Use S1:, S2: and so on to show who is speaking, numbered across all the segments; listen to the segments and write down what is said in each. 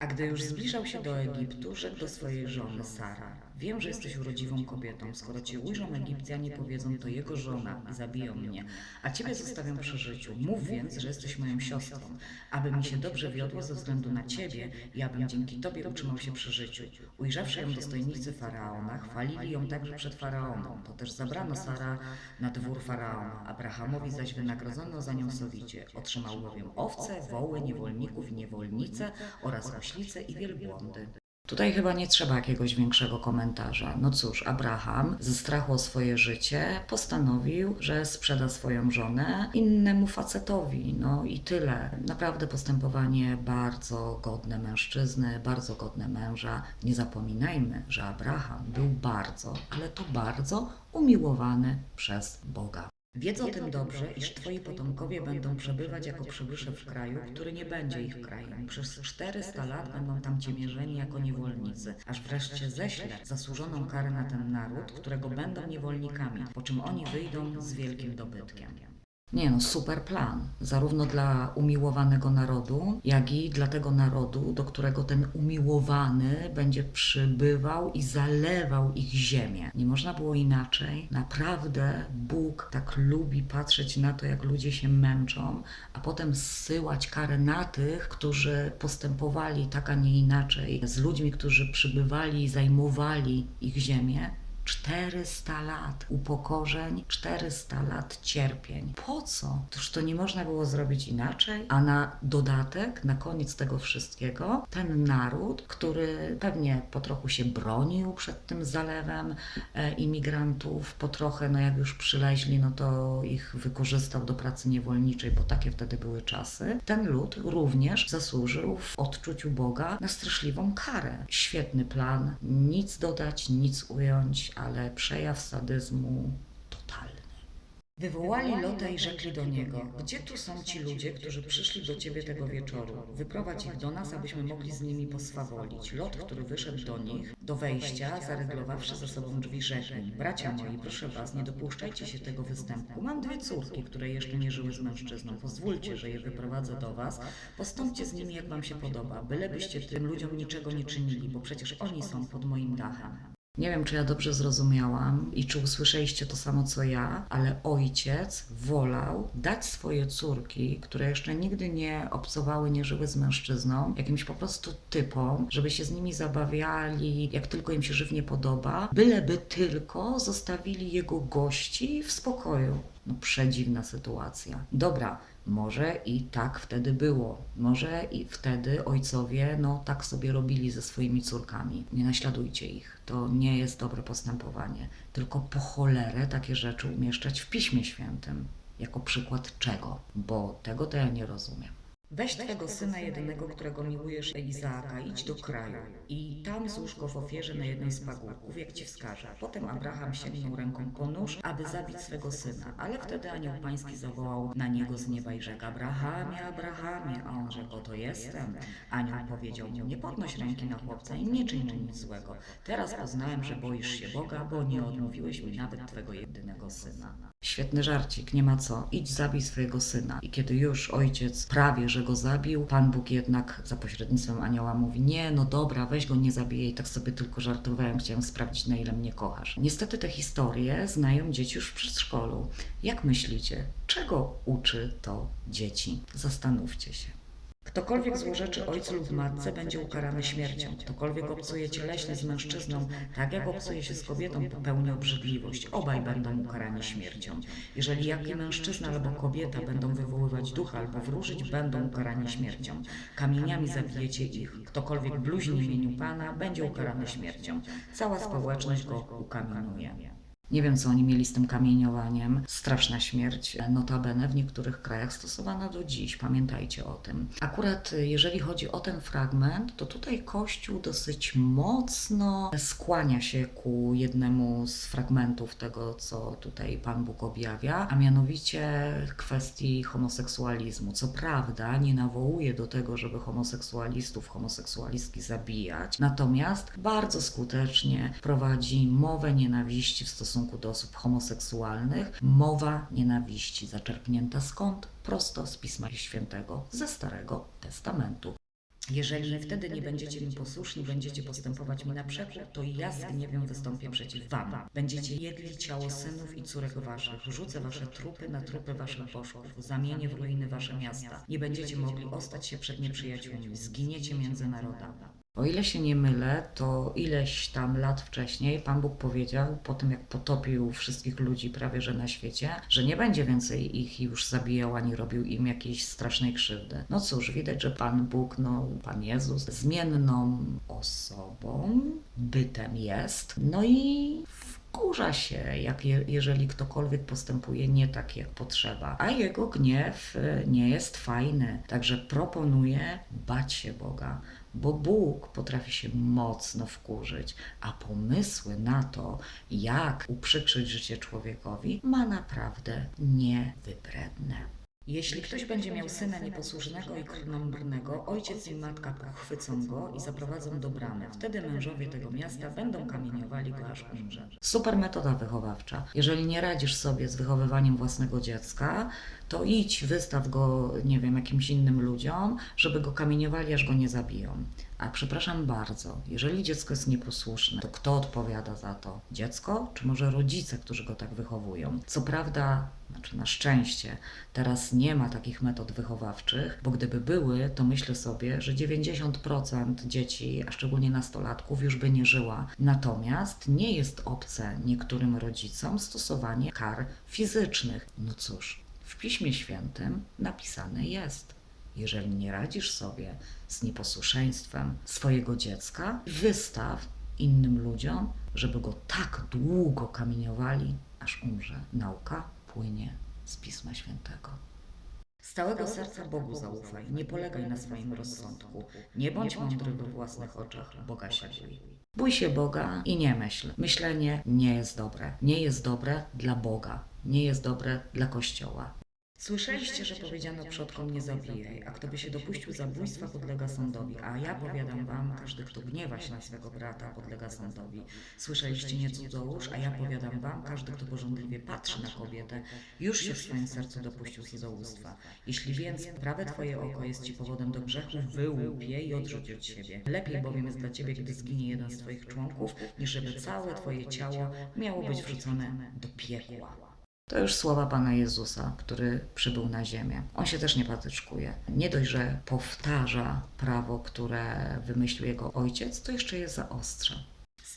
S1: A gdy już zbliżał się do Egiptu, rzekł do swojej żony Sara: Wiem, że jesteś urodziwą kobietą. Skoro cię ujrzą Egipcjanie, powiedzą to jego żona i zabiją mnie, a ciebie zostawią przy życiu. Mów więc, że jesteś moją siostrą, aby mi się dobrze wiodło ze względu na ciebie i abym dzięki tobie utrzymał się przy życiu. Ujrzawszy ją dostojnicy faraona, chwalili ją także przed faraonem. To też zabrano Sara na dwór faraona. Abrahamowi zaś wynagrodzono za nią sowicie. Otrzymał bowiem owce, woły, niewolników i niewolnice oraz oślice i wielbłądy. Tutaj chyba nie trzeba jakiegoś większego komentarza. No cóż, Abraham ze strachu o swoje życie postanowił, że sprzeda swoją żonę innemu facetowi. No i tyle. Naprawdę postępowanie bardzo godne mężczyzny, bardzo godne męża. Nie zapominajmy, że Abraham był bardzo, ale to bardzo umiłowany przez Boga. Wiedz o tym dobrze, iż Twoi potomkowie będą przebywać jako przybysze w kraju, który nie będzie ich krajem. Przez 400 lat będą tam ciemiężeni jako niewolnicy, aż wreszcie ześlę zasłużoną karę na ten naród, którego będą niewolnikami, po czym oni wyjdą z wielkim dobytkiem. Nie no, super plan. Zarówno dla umiłowanego narodu, jak i dla tego narodu, do którego ten umiłowany będzie przybywał i zalewał ich ziemię. Nie można było inaczej. Naprawdę Bóg tak lubi patrzeć na to, jak ludzie się męczą, a potem zsyłać karę na tych, którzy postępowali tak, a nie inaczej, z ludźmi, którzy przybywali i zajmowali ich ziemię. 400 lat upokorzeń, 400 lat cierpień. Po co? Toż to nie można było zrobić inaczej. A na dodatek, na koniec tego wszystkiego, ten naród, który pewnie po trochu się bronił przed tym zalewem e, imigrantów, po trochę, no jak już przyleźli, no to ich wykorzystał do pracy niewolniczej, bo takie wtedy były czasy. Ten lud również zasłużył w odczuciu Boga na straszliwą karę. Świetny plan, nic dodać, nic ująć, ale przejaw sadyzmu totalny. Wywołali Lota i rzekli do niego: Gdzie tu są ci ludzie, którzy przyszli do ciebie tego wieczoru? Wyprowadź ich do nas, abyśmy mogli z nimi poswawolić. Lot, który wyszedł do nich, do wejścia, zareglowawszy za sobą drzwi, rzekł: Bracia moi, proszę was, nie dopuszczajcie się tego występu. Mam dwie córki, które jeszcze nie żyły z mężczyzną. Pozwólcie, że je wyprowadzę do was. Postąpcie z nimi, jak wam się podoba, bylebyście tym ludziom niczego nie czynili, bo przecież oni są pod moim dachem. Nie wiem, czy ja dobrze zrozumiałam i czy usłyszeliście to samo co ja, ale ojciec wolał dać swoje córki, które jeszcze nigdy nie obcowały, nie żyły z mężczyzną, jakimś po prostu typom, żeby się z nimi zabawiali, jak tylko im się żywnie podoba, byleby tylko zostawili jego gości w spokoju. No, przedziwna sytuacja. Dobra, może i tak wtedy było. Może i wtedy ojcowie, no tak sobie robili ze swoimi córkami. Nie naśladujcie ich. To nie jest dobre postępowanie. Tylko po cholerę takie rzeczy umieszczać w Piśmie Świętym. Jako przykład czego? Bo tego to ja nie rozumiem. Weź twego syna jedynego, którego miłujesz, Izaaka, idź do kraju i tam złóż go w ofierze na jednej z pagórków, jak ci wskaże. Potem Abraham sięgnął ręką po nóż, aby zabić swego syna, ale wtedy anioł pański zawołał na niego z nieba i rzekł, Abrahamie, Abrahamie, a on rzekł, oto jestem. Anioł powiedział mu, nie podnoś ręki na chłopca i nie czyń mu nic złego. Teraz poznałem, że boisz się Boga, bo nie odmówiłeś mi nawet twego jedynego syna. Świetny żarcik, nie ma co. Idź zabij swojego syna. I kiedy już ojciec prawie, że go zabił, Pan Bóg jednak za pośrednictwem anioła mówi: Nie, no dobra, weź go, nie zabijaj. Tak sobie tylko żartowałem, chciałem sprawdzić, na ile mnie kochasz. Niestety te historie znają dzieci już w przedszkolu. Jak myślicie, czego uczy to dzieci? Zastanówcie się. Ktokolwiek złorzeczy ojcu lub matce będzie ukarany śmiercią. Ktokolwiek obcuje cieleśnie z mężczyzną, tak jak obcuje się z kobietą, popełni obrzydliwość. Obaj będą ukarani śmiercią. Jeżeli jaki mężczyzna albo kobieta będą wywoływać ducha albo wróżyć, będą ukarani śmiercią. Kamieniami zabijecie ich. Ktokolwiek bluźni imieniu Pana, będzie ukarany śmiercią. Cała społeczność go ukamienuje. Nie wiem, co oni mieli z tym kamieniowaniem. Straszna śmierć, notabene w niektórych krajach stosowana do dziś. Pamiętajcie o tym. Akurat y, jeżeli chodzi o ten fragment, to tutaj Kościół dosyć mocno skłania się ku jednemu z fragmentów tego, co tutaj Pan Bóg objawia, a mianowicie kwestii homoseksualizmu. Co prawda nie nawołuje do tego, żeby homoseksualistów, homoseksualistki zabijać, natomiast bardzo skutecznie prowadzi mowę nienawiści w stosunku do osób homoseksualnych. Mowa nienawiści zaczerpnięta skąd? Prosto z Pisma Świętego, ze Starego Testamentu. Jeżeli wtedy nie będziecie mi posłuszni, będziecie postępować mi na przekór, to ja z gniewem wystąpię przeciw wam. Będziecie jedli ciało synów i córek waszych. Rzucę wasze trupy na trupy waszych bożków. Zamienię w ruiny wasze miasta. Nie będziecie mogli ostać się przed nieprzyjaciółmi. Zginiecie między narodami. O ile się nie mylę, to ileś tam lat wcześniej Pan Bóg powiedział, po tym jak potopił wszystkich ludzi prawie że na świecie, że nie będzie więcej ich już zabijał ani robił im jakiejś strasznej krzywdy. No cóż, widać, że Pan Bóg, no Pan Jezus, zmienną osobą, bytem jest, no i wkurza się, jak je, jeżeli ktokolwiek postępuje nie tak, jak potrzeba. A jego gniew e, nie jest fajny. Także proponuję bać się Boga, bo Bóg potrafi się mocno wkurzyć, a pomysły na to, jak uprzykrzyć życie człowiekowi, ma naprawdę niewybredne. Jeśli ktoś będzie miał syna nieposłusznego i krnąbrnego, ojciec i matka pochwycą go i zaprowadzą do bramy. Wtedy mężowie tego miasta będą kamieniowali go aż umrze. Super metoda wychowawcza. Jeżeli nie radzisz sobie z wychowywaniem własnego dziecka, to idź, wystaw go, nie wiem, jakimś innym ludziom, żeby go kamieniowali, aż go nie zabiją. A przepraszam bardzo, jeżeli dziecko jest nieposłuszne, to kto odpowiada za to? Dziecko, czy może rodzice, którzy go tak wychowują? Co prawda, znaczy na szczęście, teraz nie ma takich metod wychowawczych, bo gdyby były, to myślę sobie, że 90% dzieci, a szczególnie nastolatków, już by nie żyła. Natomiast nie jest obce niektórym rodzicom stosowanie kar fizycznych. No cóż, w Piśmie Świętym napisane jest. Jeżeli nie radzisz sobie z nieposłuszeństwem swojego dziecka, wystaw innym ludziom, żeby go tak długo kamieniowali, aż umrze. Nauka płynie z Pisma Świętego. Z całego serca Bogu zaufaj, nie polegaj na swoim rozsądku. Nie bądź mądry we własnych oczach, Boga się bój. Bój się Boga i nie myśl. Myślenie nie jest dobre. Nie jest dobre dla Boga. Nie jest dobre dla Kościoła. Słyszeliście, że powiedziano przodkom nie zabijaj, a kto by się dopuścił zabójstwa podlega sądowi, a ja powiadam wam, każdy kto gniewa się na swego brata podlega sądowi. Słyszeliście nie cudzołóż, a ja powiadam wam, każdy kto pożądliwie patrzy na kobietę, już się w swoim sercu dopuścił cudzołóstwa. Jeśli więc prawe twoje oko jest ci powodem do grzechu, wyłup je i odrzuć od siebie. Lepiej bowiem jest dla ciebie, gdy zginie jeden z twoich członków, niż żeby całe twoje ciało miało być wrzucone do piekła. To już słowa Pana Jezusa, który przybył na ziemię. On się też nie patyczkuje. Nie dość, że powtarza prawo, które wymyślił jego ojciec, to jeszcze je zaostrza.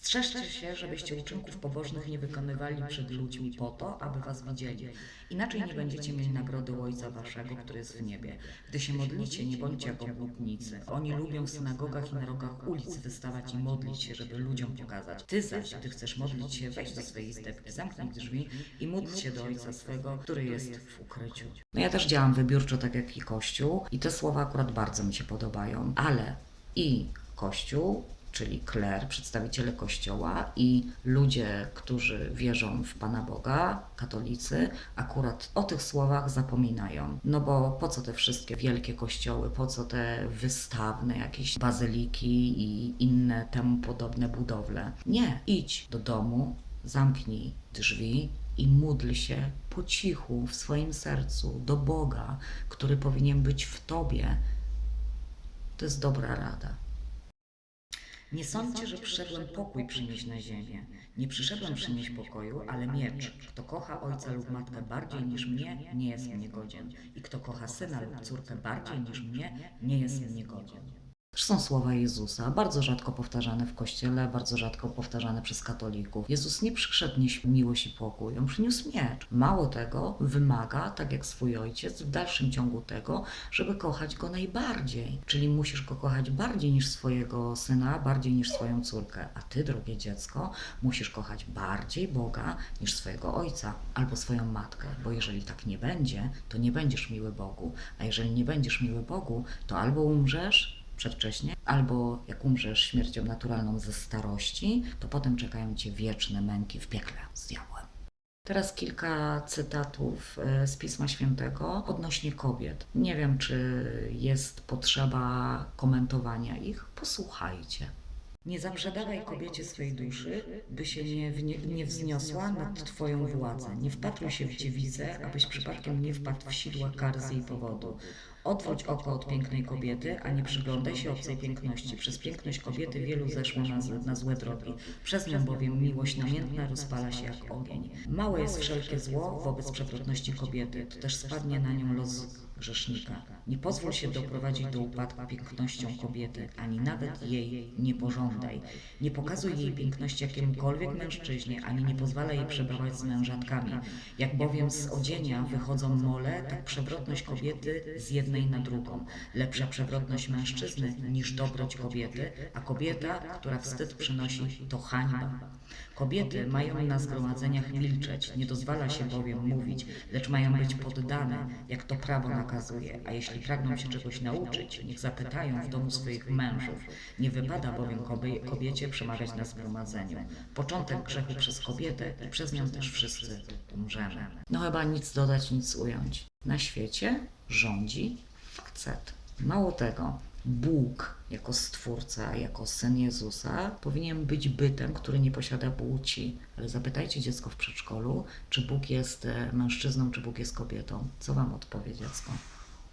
S1: Strzeżcie się, żebyście uczynków pobożnych nie wykonywali przed ludźmi po to, aby was widzieli. Inaczej nie będziecie mieli nagrody Ojca Waszego, który jest w niebie. Gdy się modlicie, nie bądźcie jak obłudnicy. Oni lubią w synagogach i na rogach ulic wystawać i modlić się, żeby ludziom pokazać. Ty zaś, gdy chcesz modlić się, wejdź do swojej stepki, zamknij drzwi i módl się do Ojca swego, który jest w ukryciu. No ja też działam wybiórczo, tak jak i Kościół i te słowa akurat bardzo mi się podobają, ale i Kościół czyli kler, przedstawiciele Kościoła i ludzie, którzy wierzą w Pana Boga, katolicy, akurat o tych słowach zapominają. No bo po co te wszystkie wielkie kościoły, po co te wystawne jakieś bazyliki i inne temu podobne budowle? Nie, idź do domu, zamknij drzwi i módl się po cichu w swoim sercu do Boga, który powinien być w tobie. To jest dobra rada. Nie sądźcie, że przyszedłem pokój przynieść na ziemię. Nie przyszedłem przynieść pokoju, ale miecz. Kto kocha ojca lub matkę bardziej niż mnie, nie jest mnie godzien. I kto kocha syna lub córkę bardziej niż mnie, nie jest mnie godzien. To są słowa Jezusa, bardzo rzadko powtarzane w Kościele, bardzo rzadko powtarzane przez katolików. Jezus nie przyszedł nieść miłość i pokój, on przyniósł miecz. Mało tego, wymaga, tak jak swój ojciec, w dalszym ciągu tego, żeby kochać go najbardziej. Czyli musisz go kochać bardziej niż swojego syna, bardziej niż swoją córkę. A ty, drogie dziecko, musisz kochać bardziej Boga niż swojego ojca albo swoją matkę, bo jeżeli tak nie będzie, to nie będziesz miły Bogu. A jeżeli nie będziesz miły Bogu, to albo umrzesz, przedwcześnie, albo jak umrzesz śmiercią naturalną ze starości, to potem czekają cię wieczne męki w piekle z diabłem. Teraz kilka cytatów e, z Pisma Świętego odnośnie kobiet. Nie wiem, czy jest potrzeba komentowania ich. Posłuchajcie. Nie zaprzedawaj kobiecie swej duszy, by się nie, wnie, nie wzniosła nad Twoją władzę. Nie wpatruj się w dziewicę, abyś przypadkiem nie wpadł w sidła kar z jej powodu. Odwróć oko od pięknej kobiety, a nie przyglądaj się obcej piękności. Przez piękność kobiety wielu zeszło na, na złe drogi. Przez nią bowiem miłość namiętna rozpala się jak ogień. Małe jest wszelkie zło wobec przewrotności kobiety, to też spadnie na nią los grzesznika. Nie pozwól się doprowadzić do upadku pięknością kobiety, ani nawet jej nie pożądaj. Nie pokazuj jej piękności jakiemukolwiek mężczyźnie, ani nie pozwalaj jej przebywać z mężatkami. Jak bowiem z odzienia wychodzą mole, tak przewrotność kobiety z jednej na drugą. Lepsza przewrotność mężczyzny niż dobroć kobiety, a kobieta, która wstyd przynosi, to hańba. Kobiety mają na zgromadzeniach milczeć, nie dozwala się bowiem mówić, lecz mają być poddane, jak to prawo nakazuje, a jeśli pragną się czegoś nauczyć, niech zapytają w domu swoich mężów. Nie wypada bowiem kobie- kobiecie przemawiać na zgromadzeniu. Początek grzechu przez kobietę i przez nią też wszyscy umrzemy. No chyba nic dodać, nic ująć. Na świecie rządzi facet. Mało tego, Bóg jako stwórca, jako syn Jezusa powinien być bytem, który nie posiada płci. Ale zapytajcie dziecko w przedszkolu, czy Bóg jest e, mężczyzną, czy Bóg jest kobietą. Co wam odpowie dziecko?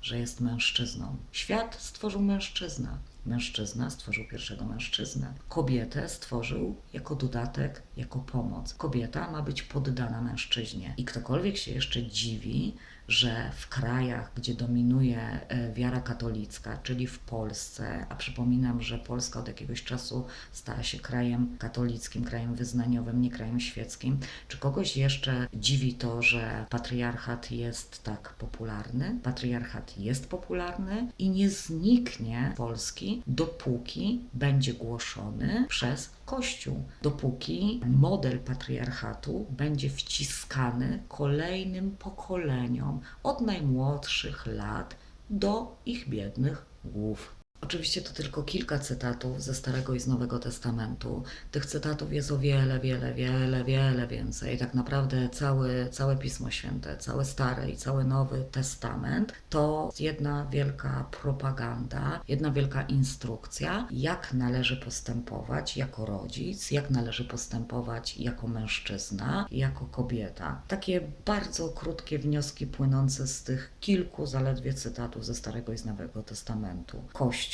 S1: Że jest mężczyzną. Świat stworzył mężczyzna. Mężczyzna stworzył pierwszego mężczyznę. Kobietę stworzył jako dodatek, jako pomoc. Kobieta ma być poddana mężczyźnie. I ktokolwiek się jeszcze dziwi, że w krajach, gdzie dominuje e, wiara katolicka, czyli w Polsce, a przypominam, że Polska od jakiegoś czasu stała się krajem katolickim, krajem wyznaniowym, nie krajem świeckim, czy kogoś jeszcze dziwi to, że patriarchat jest tak popularny? Patriarchat jest popularny i nie zniknie Polski, dopóki będzie głoszony przez Kościół, dopóki model patriarchatu będzie wciskany kolejnym pokoleniom od najmłodszych lat do ich biednych głów. Oczywiście to tylko kilka cytatów ze Starego i z Nowego Testamentu. Tych cytatów jest o wiele, wiele, wiele, wiele więcej. Tak naprawdę cały, całe Pismo Święte, cały Stary i cały Nowy Testament to jedna wielka propaganda, jedna wielka instrukcja, jak należy postępować jako rodzic, jak należy postępować jako mężczyzna, jako kobieta. Takie bardzo krótkie wnioski płynące z tych kilku zaledwie cytatów ze Starego i z Nowego Testamentu. Kościół,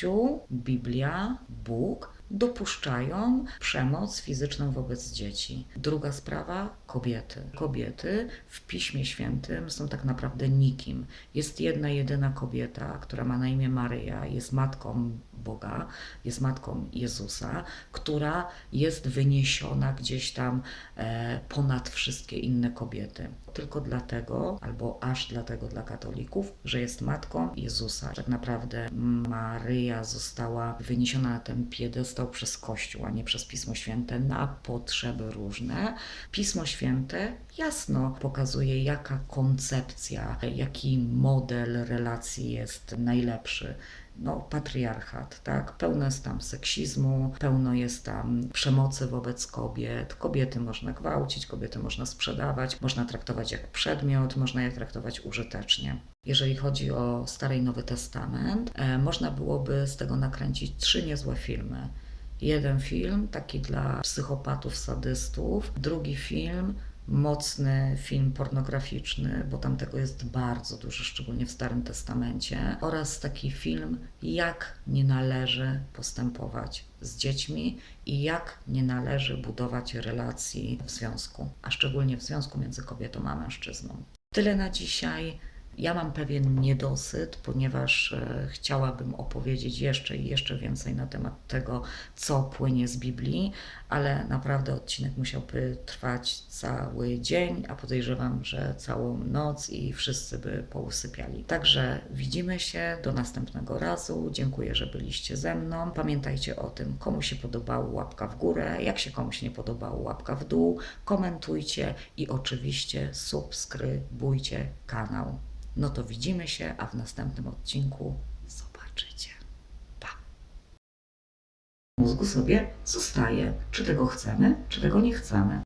S1: Biblia, Bóg dopuszczają przemoc fizyczną wobec dzieci. Druga sprawa kobiety. Kobiety w Piśmie Świętym są tak naprawdę nikim. Jest jedna, jedyna kobieta, która ma na imię Maryja, jest matką Boga, jest matką Jezusa, która jest wyniesiona gdzieś tam e, ponad wszystkie inne kobiety. Tylko dlatego, albo aż dlatego dla katolików, że jest matką Jezusa. Tak naprawdę Maryja została wyniesiona na ten piedestał przez Kościół, a nie przez Pismo Święte na potrzeby różne. Pismo Święte jasno pokazuje, jaka koncepcja, jaki model relacji jest najlepszy no, patriarchat, tak? Pełno jest tam seksizmu, pełno jest tam przemocy wobec kobiet. Kobiety można gwałcić, kobiety można sprzedawać, można traktować jak przedmiot, można je traktować użytecznie. Jeżeli chodzi o Stary i Nowy Testament, e, można byłoby z tego nakręcić trzy niezłe filmy. Jeden film taki dla psychopatów, sadystów, drugi film mocny film pornograficzny, bo tam tego jest bardzo dużo, szczególnie w Starym Testamencie, oraz taki film, jak nie należy postępować z dziećmi i jak nie należy budować relacji w związku, a szczególnie w związku między kobietą a mężczyzną. Tyle na dzisiaj. Ja mam pewien niedosyt, ponieważ e, chciałabym opowiedzieć jeszcze i jeszcze więcej na temat tego, co płynie z Biblii, ale naprawdę odcinek musiałby trwać cały dzień, a podejrzewam, że całą noc i wszyscy by pousypiali. Także widzimy się do następnego razu. Dziękuję, że byliście ze mną. Pamiętajcie o tym, komu się podobało łapka w górę, jak się komuś nie podobało łapka w dół, komentujcie i oczywiście subskrybujcie kanał. No to widzimy się, a w następnym odcinku zobaczycie. Pa! Mózgu sobie zostaje, czy tego chcemy, czy tego nie chcemy.